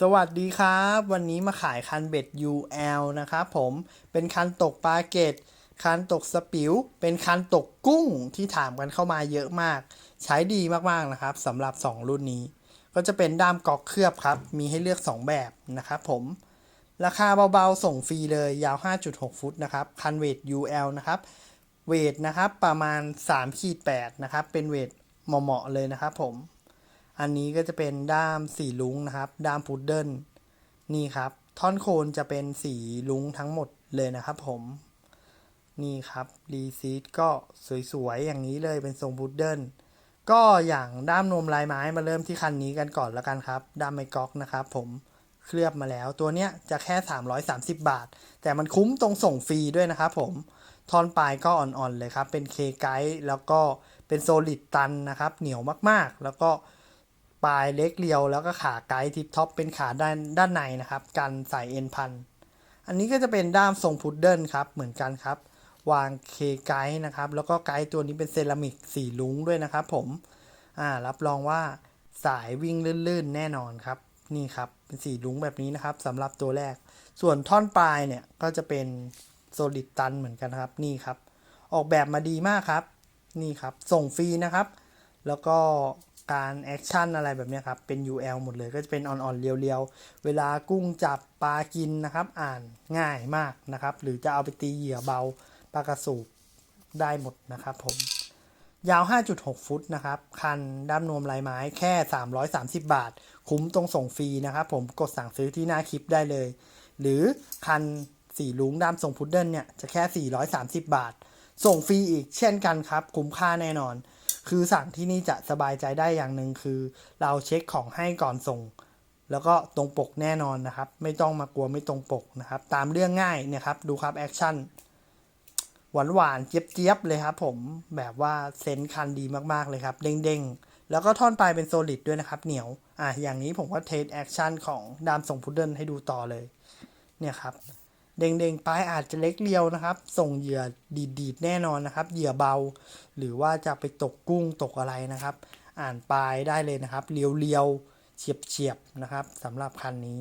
สวัสดีครับ วันนี้มาขายคันเบ็ด UL นะครับผมเป็นคันตกปลาเกตคันตกสปิว เป็นคันตกกุ้งที่ถามกันเข้ามาเยอะมาก ใช้ดีมากๆนะครับสำหรับ 2 รุ่นนี้ ก็จะเป็นด้ามกอกเคลือบครับ มีให้เลือก 2 แบบนะครับผมราคาเบาๆ ส่งฟรีเลยยาว 5.6 ฟุตนะครับ คันเวท UL นะครับ เวทนะครับประมาณ3ขีด8นะครับ เป็นเวทเหมาะๆเลยนะครับผม อันนี้ก็จะเป็นด้ามสีลุงนะครับ ด้ามพุดเดิลนี่ครับ ท่อนโคนจะเป็นสีลุงทั้งหมดเลยนะครับผม นี่ครับรีซีดก็สวยๆ อย่างนี้เลยเป็นทรงพุดเดิลก็อย่างด้ามนมลายไม้มาเริ่มที่คันนี้กันก่อนแล้วกันครับ ด้ามไมก๊อกนะครับผมเคลือบมาแล้วตัวเนี้ยจะแค่ 330 บาท แต่มันคุ้มตรงส่งฟรีด้วยนะครับผมทอนปลายก็อ่อนๆเลยครับ เป็นเคไกด์แล้วก็เป็นโซลิดตันนะครับ เหนียวมากๆ แล้วก็ ปลายเล็กเรียว แล้วก็ขาไกด์ทิปท็อปเป็นขาด้านด้านในนะครับกันใส่เอ็นพัน อันนี้ก็จะเป็นด้ามทรงพุดเดิลครับเหมือนกันครับ วางเคไกด์นะครับแล้วก็ไกด์ตัวนี้เป็นเซรามิกสีลุงด้วยนะครับผมอ่ารับรองว่าสายวิ่งลื่นๆ แน่นอนครับนี่ครับเป็นสีลุงแบบนี้นะครับสำหรับตัวแรก ส่วนท่อนปลายเนี่ยก็จะเป็นโซลิดตันเหมือนกันครับนี่ครับ ออกแบบมาดีมากครับ นี่ครับ ส่งฟรีนะครับ แล้วก็ การแอคชั่นอะไรแบบนี้ครับ เป็น UL หมดเลยก็จะเป็นอ่อนๆเรียวๆ เวลากุ้งจับปลากินนะครับ อ่านง่ายมากนะครับ หรือจะเอาไปตีเหยื่อเบาปลากระสูบได้หมดนะครับผม ยาว 5.6 ฟุตนะครับ คันด้ามนวมลายไม้แค่ 330 บาท คุ้มตรงส่งฟรีนะครับผมกดสั่งซื้อที่หน้าคลิปได้เลย หรือคันสีลุงด้ามทรงพุดเดิ้ลเนี่ยจะแค่ 430 บาท ส่งฟรีอีกเช่นกันครับ คุ้มค่าแน่นอน คือสั่งที่นี่จะสบายใจได้อย่างหนึ่งคือ เราเช็คของให้ก่อนส่ง แล้วก็ตรงปกแน่นอนนะครับ ไม่ต้องมากลัวไม่ตรงปกนะครับ ตามเรื่องง่ายเนี่ยครับ ดูครับแอคชั่นหวานหวานๆเจี๊ยบๆเลยครับผมแบบว่าเซนคันดีมากๆเลยครับ เด้งๆ แล้วก็ท่อนปลายเป็นโซลิดด้วยนะครับ เหนียวอะอย่างนี้ผมก็เทสแอคชั่นของดามส่งพุดเดิ้ลให้ดูต่อเลย เนี่ยครับ เด้งๆ ปลายอาจจะเล็กเรียวนะครับ ส่งเหยื่อดีดๆ แน่นอนนะครับ เหยื่อเบา หรือว่าจะไปตกกุ้งตกอะไรนะครับ อ่านปลายได้เลยนะครับ เรียวๆ เฉียบๆ นะครับสำหรับคันนี้